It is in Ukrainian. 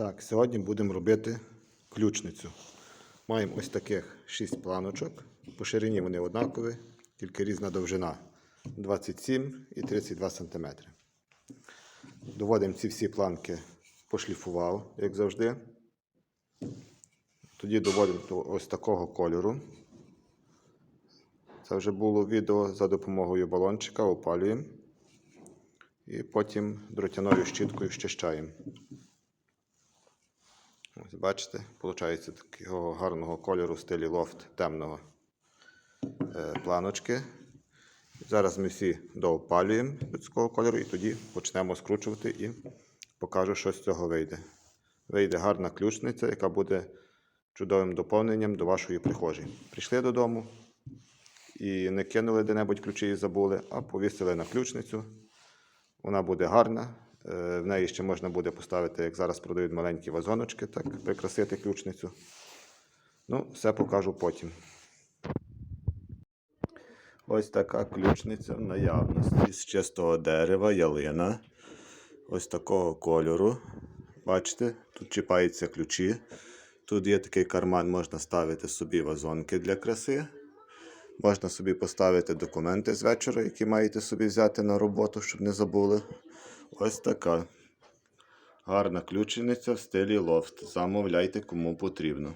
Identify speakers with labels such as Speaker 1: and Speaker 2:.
Speaker 1: Так, сьогодні будемо робити ключницю. Маємо ось таких 6 планочок. По ширині вони однакові, тільки різна довжина 27 і 32 см. Доводимо ці всі планки, пошліфував, як завжди. Тоді доводимо до ось такого кольору. Це вже було відео за допомогою балончика, опалюємо. І потім дротяною щіткою щищаємо. Ось бачите, виходить такого гарного кольору в стилі лофт темного е, планочки. Зараз ми всі доопалюємо до цього кольору і тоді почнемо скручувати і покажу, що з цього вийде. Вийде гарна ключниця, яка буде чудовим доповненням до вашої прихожої. Прийшли додому і не кинули де-небудь ключі і забули, а повісили на ключницю. Вона буде гарна. Е, В неї ще можна буде поставити, як зараз продають маленькі вазоночки, так, прикрасити ключницю. Ну, все покажу потім. Ось така ключниця в наявності з чистого дерева, ялина. Ось такого кольору. Бачите, тут чіпаються ключі. Тут є такий карман, можна ставити собі вазонки для краси. Можна собі поставити документи з вечора, які маєте собі взяти на роботу, щоб не забули. Ось така гарна ключениця в стилі лофт. Замовляйте, кому потрібно.